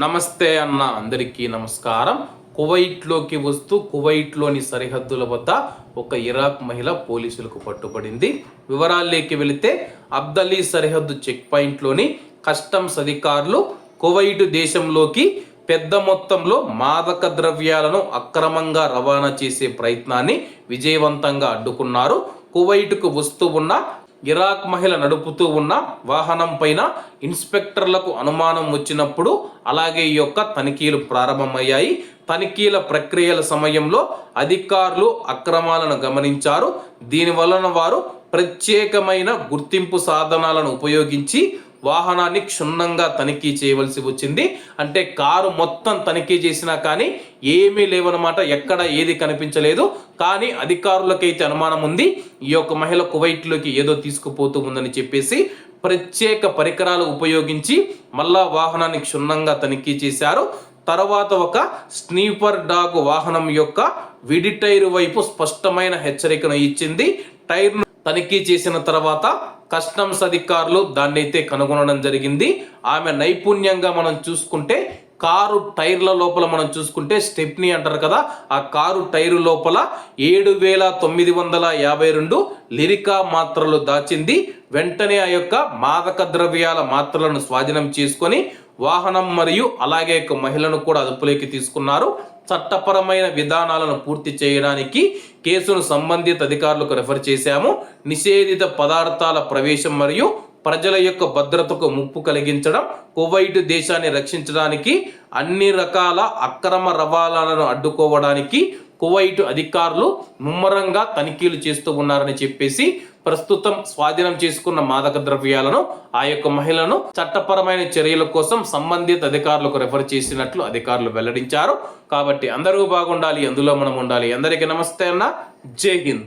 నమస్తే అన్న అందరికీ నమస్కారం. కువైట్లోకి వస్తూ కువైట్లోని సరిహద్దుల వద్ద ఒక ఇరాక్ మహిళ పోలీసులకు పట్టుబడింది. వివరాల్లోకి వెళితే అబ్దలీ సరిహద్దు చెక్ పాయింట్లోని కస్టమ్స్ అధికారులు కువైట్ దేశంలోకి పెద్ద మొత్తంలో మాదక ద్రవ్యాలను అక్రమంగా రవాణా చేసే ప్రయత్నాన్ని విజయవంతంగా అడ్డుకున్నారు. కువైట్కు వస్తూ ఉన్న ఇరాక్ మహిళ నడుపుతూ ఉన్న వాహనం పైన ఇన్స్పెక్టర్లకు అనుమానం వచ్చినప్పుడు అలాగే ఈ యొక్క తనిఖీలు ప్రారంభమయ్యాయి. తనిఖీల ప్రక్రియల సమయంలో అధికారులు అక్రమాలను గమనించారు. దీనివలన వారు ప్రత్యేకమైన గుర్తింపు సాధనాలను ఉపయోగించి వాహనాన్ని క్షుణ్ణంగా తనిఖీ చేయవలసి వచ్చింది. అంటే కారు మొత్తం తనిఖీ చేసినా కానీ ఏమీ లేవన్నమాట ఎక్కడ ఏది కనిపించలేదు. కానీ అధికారులకైతే అనుమానం ఉంది. ఈ యొక్క మహిళ కువైట్లోకి ఏదో తీసుకుపోతూ ఉందని చెప్పేసి ప్రత్యేక పరికరాలు ఉపయోగించి మళ్ళా వాహనాన్ని క్షుణ్ణంగా తనిఖీ చేశారు. తర్వాత ఒక స్నీపర్ డాగ్ వాహనం యొక్క విడి టైర్ వైపు స్పష్టమైన హెచ్చరికను ఇచ్చింది. టైర్ను తనిఖీ చేసిన తర్వాత కస్టమ్స్ అధికారులు దాన్ని అయితే కనుగొనడం జరిగింది. ఆమె నైపుణ్యంగా మనం చూసుకుంటే కారు టైర్ల లోపల మనం చూసుకుంటే స్టెప్నీ అంటారు కదా ఆ కారు టైరు లోపల ఏడు వేల తొమ్మిది వందల యాభై రెండు లిరికా మాత్రలు దాచింది. వెంటనే ఆ యొక్క మాదక ద్రవ్యాల మాత్రలను స్వాధీనం చేసుకొని వాహనం మరియు అలాగే ఒక మహిళను కూడా అదుపులోకి తీసుకున్నారు. చట్టపరమైన విధానాలను పూర్తి చేయడానికి కేసును సంబంధిత అధికారులకు రెఫర్ చేశాము. నిషేధిత పదార్థాల ప్రవేశం మరియు ప్రజల యొక్క భద్రతకు ముప్పు కలిగించడం కువైట్ దేశాన్ని రక్షించడానికి అన్ని రకాల అక్రమ రవాణాలను అడ్డుకోవడానికి కువైట్ అధికారులు ముమ్మరంగా తనిఖీలు చేస్తూ ఉన్నారని చెప్పేసి ప్రస్తుతం స్వాధీనం చేసుకున్న మాదక ద్రవ్యాలను ఆ యొక్క మహిళను చట్టపరమైన చర్యల కోసం సంబంధిత అధికారులకు రెఫర్ చేసినట్లు అధికారులు వెల్లడించారు. కాబట్టి అందరూ బాగుండాలి అందులో మనం ఉండాలి. అందరికీ నమస్తే అన్న. జై హింద్.